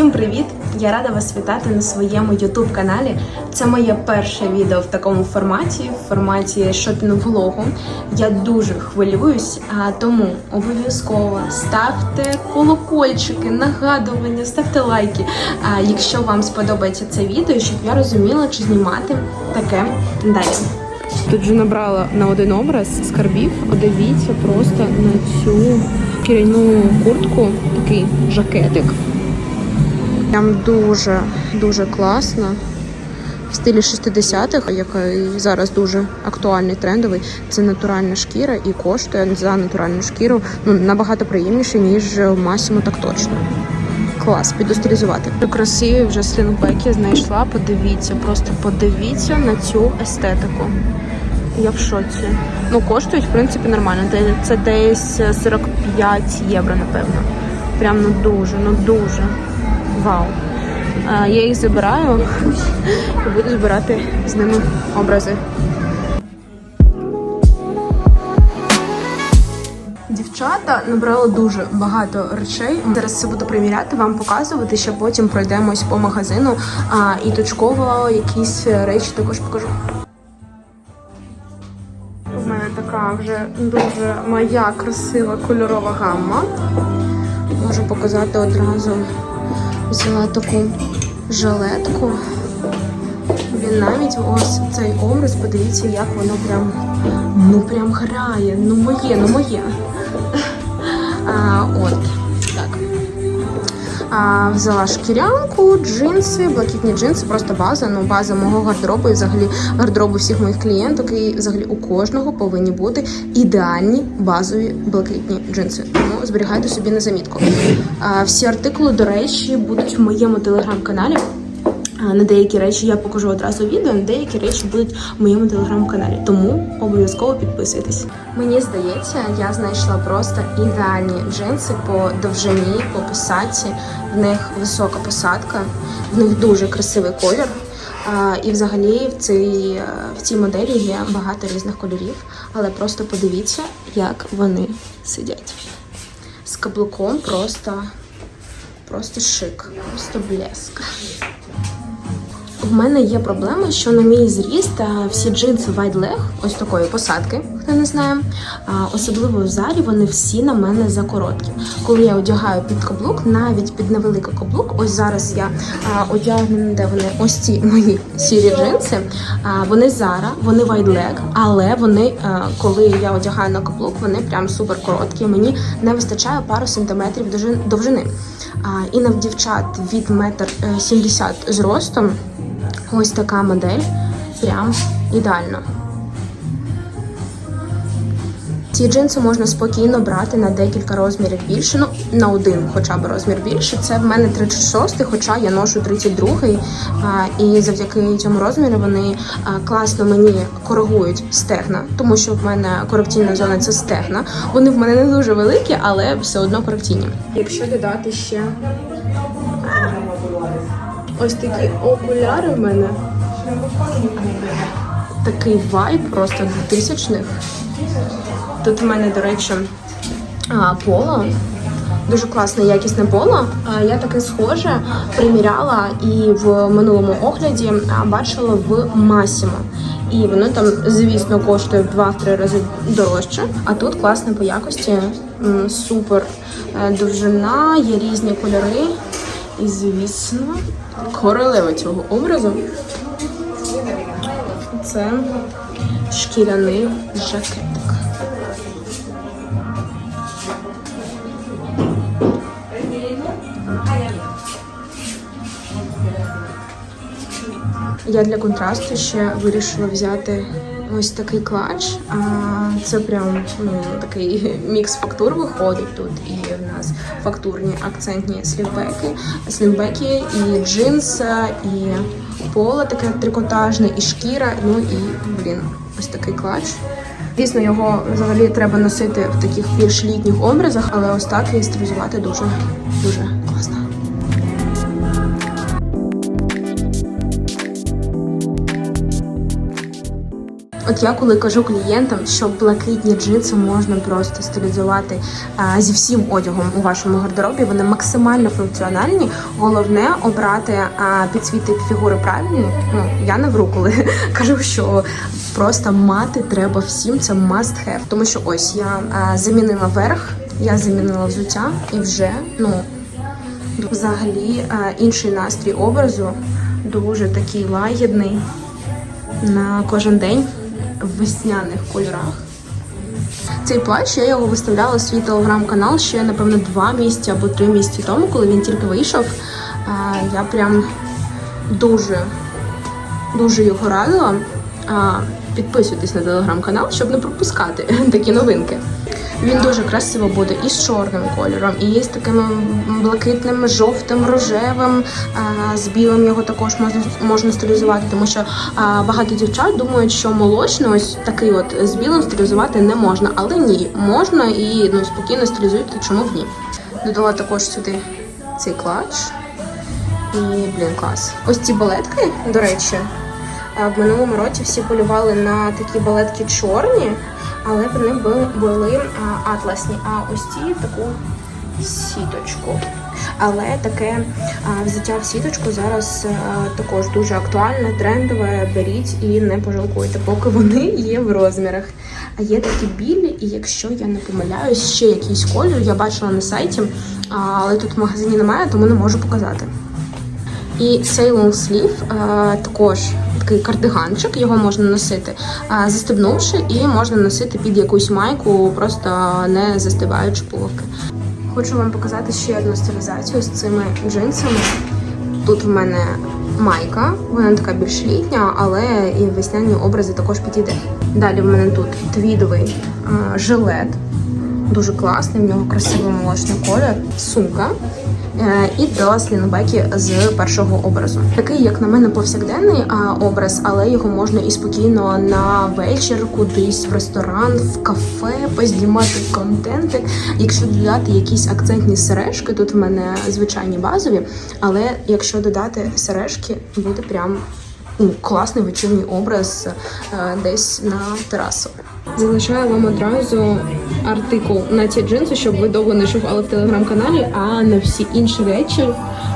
Всім привіт! Я рада вас вітати на своєму youtube каналі. Це моє перше відео в такому форматі, в форматі шопінг-влогу. Я дуже хвилююсь, тому обов'язково ставте колокольчики, нагадування, ставте лайки. Якщо вам сподобається це відео, щоб я розуміла, чи знімати таке далі. Тут вже набрала на один образ скарбів. Подивіться просто на цю шкіряну куртку, такий жакетик. Прям дуже дуже класно. В стилі 60-х, який зараз дуже актуальний, трендовий, це натуральна шкіра і коштує за натуральну шкіру ну, набагато приємніше, ніж в Масімо, так точно. Клас, піду стилізувати. Красиві вже слінбеки знайшла. Подивіться, просто подивіться на цю естетику. Я в шоці. Ну, коштують, в принципі, нормально. Це десь 45 євро, напевно. Прям ну дуже, ну дуже. Вау. Я їх забираю і буду збирати з ними образи. Дівчата набрали дуже багато речей. Зараз все буду приміряти, вам показувати, ще потім пройдемось по магазину а, і точково якісь речі також покажу. У мене така вже дуже моя красива кольорова гамма. Можу показати одразу. Взяла таку жилетку. Він навіть ось цей образ, подивіться, як воно прям ну прям грає. Ну моє, ну моє. А, от. Взяла шкірянку, джинси, блакитні джинси, просто база. Ну, база мого гардеробу і взагалі гардеробу всіх моїх клієнток. І взагалі у кожного повинні бути ідеальні базові блакитні джинси. Тому зберігайте собі на замітку. Всі артикули, до речі, будуть в моєму телеграм-каналі. На деякі речі я покажу одразу відео, на деякі речі будуть в моєму телеграм-каналі. Тому обов'язково підписуйтесь. Мені здається, я знайшла просто ідеальні джинси по довжині, по посадці. В них висока посадка, в них дуже красивий колір. І взагалі в цій, е, в цій моделі є багато різних кольорів, але просто подивіться, як вони сидять. З каблуком просто, просто шик, просто блеск. В мене є проблема, що на мій зріст всі джинси leg, ось такої посадки, хто не знає, особливо в залі, вони всі на мене закороткі. Коли я одягаю під каблук, навіть під невеликий каблук, ось зараз я одягну, де вони ось ці мої сірі джинси. Вони зара, вони leg, але вони, коли я одягаю на каблук, вони прям супер короткі. Мені не вистачає пару сантиметрів довжи- довжини. І на дівчат від метр е, сімдесят зростом. Ось така модель. Прям ідеально. Ці джинси можна спокійно брати на декілька розмірів більше. Ну, на один хоча б розмір більше. Це в мене 36, хоча я ношу 32. А, і завдяки цьому розміру вони класно мені коригують стегна, тому що в мене корекційна зона це стегна. Вони в мене не дуже великі, але все одно корекційні. Якщо додати ще Ось такі окуляри в мене. Такий вайб просто 2000-х. Тут в мене, до речі, поло. Дуже класне, якісне поло. Я таке схоже приміряла і в минулому огляді бачила в Масімо. І воно там, звісно, коштує в 2-3 рази дорожче. А тут класне по якості, супер е, довжина, є різні кольори. І, звісно, королева цього образу це шкіряний жакетик. Я для контрасту ще вирішила взяти ось такий клатч. А це прям ну, такий мікс фактур виходить тут. І в нас фактурні акцентні слівбеки, слівбеки, і джинс, і поло таке трикотажне, і шкіра. Ну і блін, ось такий клатч. Звісно, його взагалі треба носити в таких більш літніх образах, але ось так і стилізувати дуже дуже От я коли кажу клієнтам, що блакитні джинси можна просто стилізувати а, зі всім одягом у вашому гардеробі, вони максимально функціональні. Головне обрати а, підсвіти фігури правильні. Ну я не вру, коли кажу, що просто мати треба всім. Це must have. Тому що ось я а, замінила верх, я замінила взуття і вже ну взагалі а, інший настрій образу, дуже такий лагідний на кожен день в весняних кольорах. Цей плащ я його виставляла в свій телеграм-канал ще, напевно, два місяці або три місяці тому, коли він тільки вийшов. Я прям дуже, дуже його радила. Підписуйтесь на телеграм-канал, щоб не пропускати такі новинки. Він дуже красиво буде і з чорним кольором, і з таким блакитним, жовтим, рожевим, з білим його також можна стилізувати, тому що багато дівчат думають, що молочний ось такий от з білим стилізувати не можна, але ні, можна і ну спокійно стилізуйте, чому б ні. Додала також сюди цей клатч. І блін, клас. Ось ці балетки, до речі, в минулому році всі полювали на такі балетки чорні, але вони були, а, атласні. А ось ці таку сіточку. Але таке а, взяття в сіточку зараз а, також дуже актуальне, трендове. Беріть і не пожалкуйте, поки вони є в розмірах. А є такі білі, і якщо я не помиляюсь, ще якийсь кольор я бачила на сайті, але тут в магазині немає, тому не можу показати. І long sleeve також такий кардиганчик, його можна носити, застебнувши, і можна носити під якусь майку, просто не застибаючи пуговки. Хочу вам показати ще одну стилізацію з цими джинсами. Тут в мене майка, вона така більш літня, але і весняні образи також підійде. Далі в мене тут твідовий жилет, дуже класний, в нього красивий молочний колір, сумка. Е, І дала слінбеки з першого образу. Такий, як на мене, повсякденний образ, але його можна і спокійно на вечір, кудись в ресторан, в кафе познімати контентик. Якщо додати якісь акцентні сережки, тут в мене звичайні базові, але якщо додати сережки, буде прям ну, класний вечірній образ е, десь на терасу. Залишаю вам одразу артикул на ці джинси, щоб ви довго не шукали в телеграм-каналі, а на всі інші речі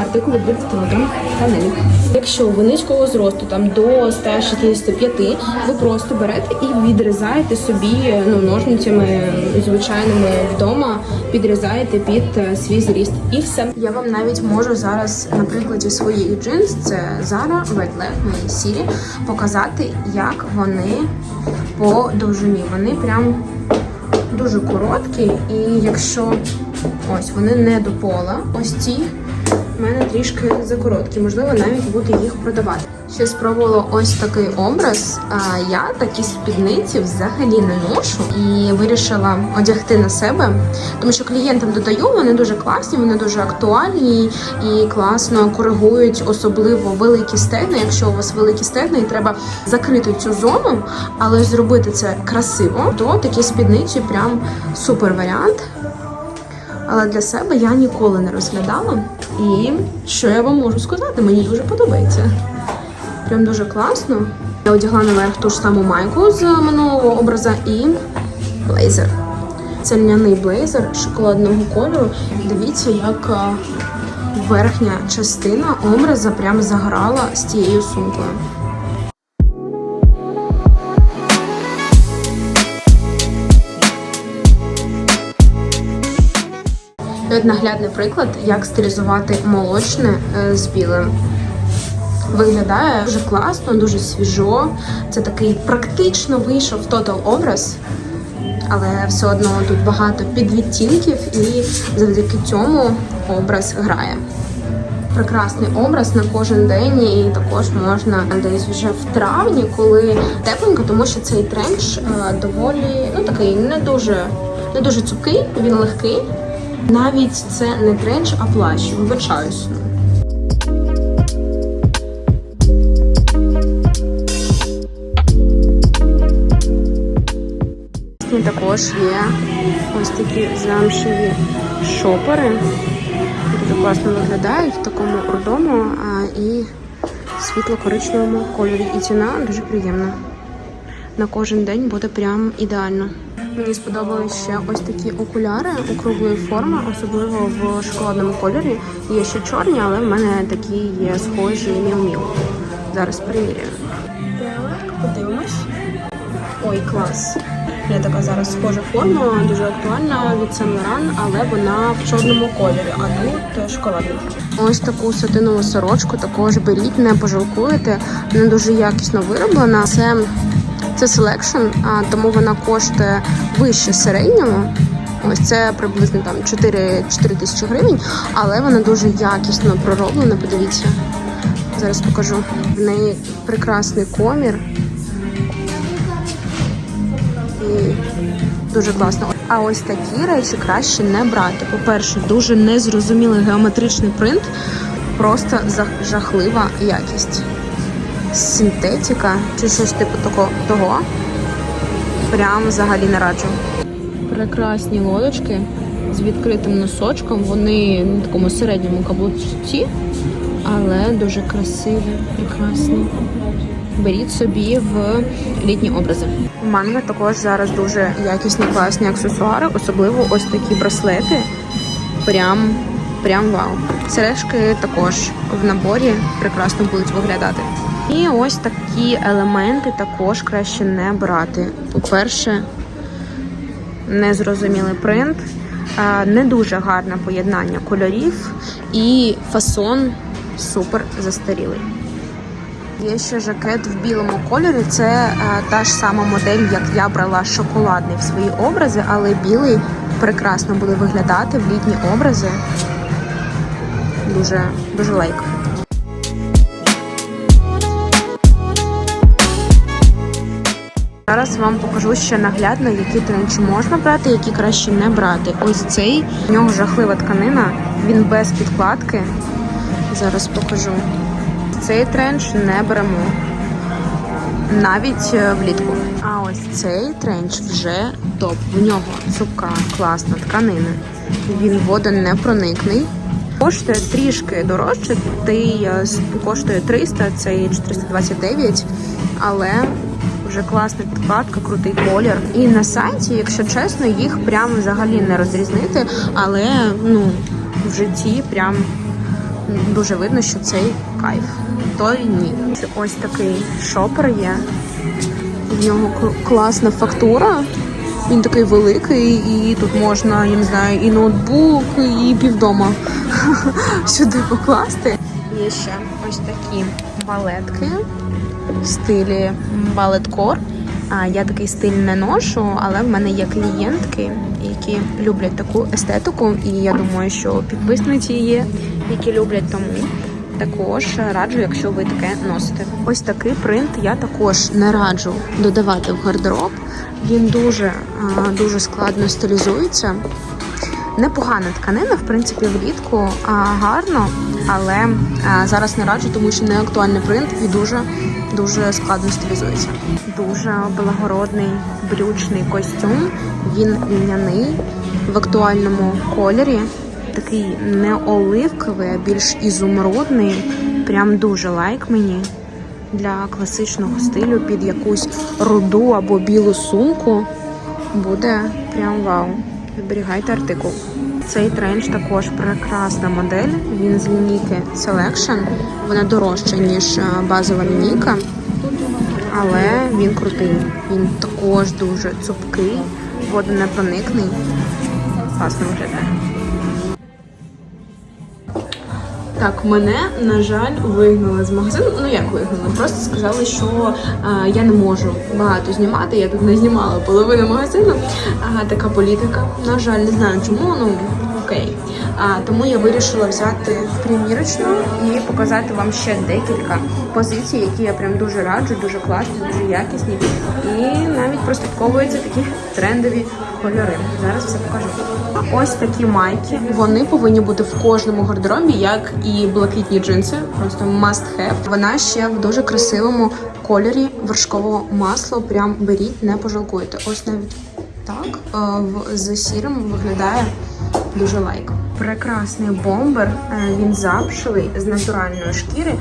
артикули будуть в телеграм-каналі. Якщо ви низького зросту, там до 165, ви просто берете і відрізаєте собі ну, ножницями звичайними вдома, підрізаєте під е, свій зріст. І все. Я вам навіть можу зараз на прикладі своїх джинс, це Zara, Wet Leg, мої сірі, показати, як вони по довжині. Вони прям дуже короткі, і якщо ось вони не до пола, ось ці в мене трішки закороткі, можливо, навіть буду їх продавати. Ще спробувала ось такий образ. А я такі спідниці взагалі не ношу і вирішила одягти на себе, тому що клієнтам додаю, вони дуже класні, вони дуже актуальні і класно коригують, особливо великі стегна. Якщо у вас великі стегна і треба закрити цю зону, але зробити це красиво, то такі спідниці прям супер варіант. Але для себе я ніколи не розглядала. І що я вам можу сказати? Мені дуже подобається. Прям дуже класно. Я одягла наверх ту ж саму майку з минулого образа і блейзер. Це льняний блейзер шоколадного кольору. Дивіться, як верхня частина образа прям заграла з тією сумкою. Наглядний приклад, як стилізувати молочне е, з білим. Виглядає дуже класно, дуже свіжо. Це такий практично вийшов тотал образ, але все одно тут багато підвідтінків, і завдяки цьому образ грає. Прекрасний образ на кожен день, і також можна десь вже в травні, коли тепленько, тому що цей тренч е, доволі ну такий не дуже не дуже цупкий, він легкий. Навіть це не тренч, а плащ. Вибачаюсь. І також є ось такі замшеві шопери. Дуже класно виглядають в такому рудому і світло-коричневому кольорі. І ціна дуже приємна. на кожен день буде прям ідеально. Мені сподобались ще ось такі окуляри округлої форми, особливо в шоколадному кольорі. Є ще чорні, але в мене такі є схожі міл-міл. Зараз приміряю. Подивимось. Ой, клас. Я така зараз схожа форма, дуже актуальна від Saint Laurent, але вона в чорному кольорі, а тут шоколадний. Ось таку сатинову сорочку також беріть, не пожалкуєте. Вона дуже якісно вироблена. Це, це а тому вона коштує вище середнього. Ось це приблизно там 4, 4 тисячі гривень, але вона дуже якісно пророблена. Подивіться. Зараз покажу. В неї прекрасний комір. Дуже класно. А ось такі речі краще не брати. По-перше, дуже незрозумілий геометричний принт, просто жахлива якість. Синтетика чи щось типу того. Прям взагалі не раджу. Прекрасні лодочки з відкритим носочком. Вони на такому середньому каблуці, але дуже красиві, прекрасні. Беріть собі в літні образи. У манго також зараз дуже якісні класні аксесуари, особливо ось такі браслети. Прям, прям вау. Сережки також в наборі прекрасно будуть виглядати. І ось такі елементи також краще не брати. По-перше, незрозумілий принт, не дуже гарне поєднання кольорів і фасон супер застарілий. Є ще жакет в білому кольорі. Це е, та ж сама модель, як я брала шоколадний в свої образи, але білий прекрасно буде виглядати в літні образи. Дуже, дуже лайк. Зараз вам покажу ще наглядно, які тренчі можна брати, які краще не брати. Ось цей в нього жахлива тканина, він без підкладки. Зараз покажу. Цей тренч не беремо навіть е, влітку. А ось цей тренч вже топ. В нього цупка, класна тканина. Він водонепроникний. Коштує трішки дорожче. Той е, коштує 300, цей 429, але вже класна підкладка, крутий колір. І на сайті, якщо чесно, їх прям взагалі не розрізнити, але ну в житті прям дуже видно, що цей кайф. Той ні. Ось такий шопер є. В нього класна фактура. Він такий великий, і тут можна, я не знаю, і ноутбук, і півдома сюди покласти. Є ще ось такі балетки в стилі балеткор. Я такий стиль не ношу, але в мене є клієнтки, які люблять таку естетику, і я думаю, що підписниці є, які люблять тому. Також раджу, якщо ви таке носите. Ось такий принт я також не раджу додавати в гардероб. Він дуже, дуже складно стилізується. Непогана тканина, в принципі, влітку а, гарно, але а, зараз не раджу, тому що не актуальний принт і дуже дуже складно стилізується. Дуже благородний брючний костюм. Він льняний в актуальному кольорі. Такий не оливковий, а більш ізумрудний. Прям дуже лайк мені для класичного стилю під якусь руду або білу сумку. Буде прям вау. Зберігайте артикул. Цей тренч також прекрасна модель. Він з лінійки Selection. Вона дорожча, ніж е, базова лінійка. Але він крутий. Він також дуже цупкий, водонепроникний. Класно виглядає. Так, мене, на жаль, вигнали з магазину. Ну як вигнали? Просто сказали, що а, я не можу багато знімати. Я тут не знімала половину магазину. А, така політика. На жаль, не знаю чому. Ну окей. А, тому я вирішила взяти примірочну і показати вам ще декілька позицій, які я прям дуже раджу, дуже класні, дуже якісні. І навіть прослідковуються такі трендові кольори. Зараз все покажу. Ось такі майки. Вони повинні бути в кожному гардеробі, як і блакитні джинси. Просто must have. Вона ще в дуже красивому кольорі вершкового масла. Прям беріть, не пожалкуєте. Ось навіть так е, з сірим виглядає дуже лайк. Прекрасний бомбер. е, Він замшевий з натуральної шкіри.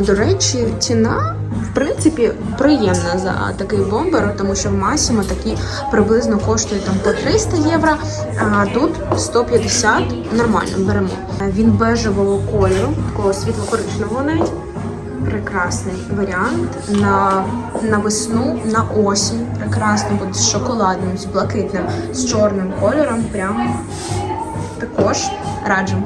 До речі, ціна в принципі приємна за такий бомбер, тому що в Масімо такі приблизно коштує там по 300 євро. А тут 150 нормально беремо. Е, Він бежевого кольору, такого світло-коричневого навіть. Прекрасний варіант на, на весну, на осінь. Прекрасно буде з шоколадним, з блакитним, з чорним кольором. Прям також раджу.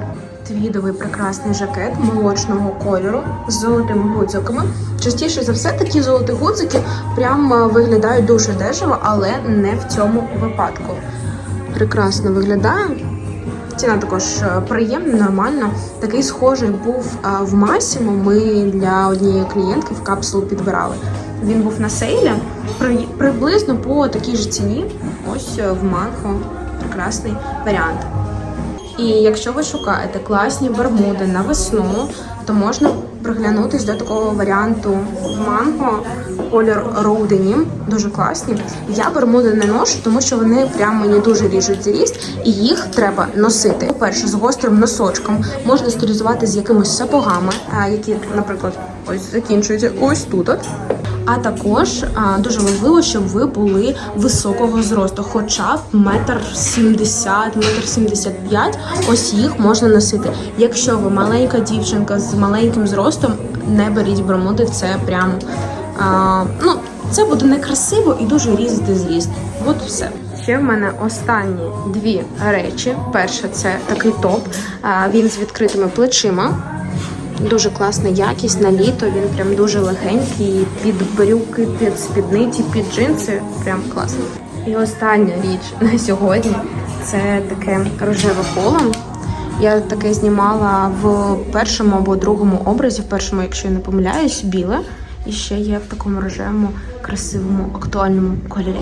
Твідовий прекрасний жакет молочного кольору з золотими гудзиками. Частіше за все, такі золоті гудзики прям е, виглядають дуже дешево, але не в цьому випадку. Прекрасно виглядає. Ціна також е, приємна, нормальна. Такий схожий був е, в Масімо. Ми для однієї клієнтки в капсулу підбирали. Він був на сейлі при- приблизно по такій ж ціні. Ось в Манхо прекрасний варіант. І якщо ви шукаєте класні бермуди на весну, то можна приглянутись до такого варіанту манго. Колір роуденім, дуже класні. Я бермуди не ношу, тому що вони прямо мені дуже ріжуть зріст, і їх треба носити. По-перше, з гострим носочком можна стилізувати з якимись сапогами, які, наприклад, ось закінчуються ось тут. А також а, дуже важливо, щоб ви були високого зросту, хоча б метр сімдесят, метр сімдесят п'ять. Ось їх можна носити. Якщо ви маленька дівчинка з маленьким зростом, не беріть бромуди, це прям а, ну це буде некрасиво і дуже різати зріст. От все. Ще в мене останні дві речі. Перше це такий топ. а, Він з відкритими плечима. Дуже класна якість на літо. Він прям дуже легенький. Під брюки, під спідниці, під джинси. Прям класно. І остання річ на сьогодні це таке рожеве поло. Я таке знімала в першому або другому образі, в першому, якщо я не помиляюсь, біле. І ще є в такому рожевому, красивому, актуальному кольорі.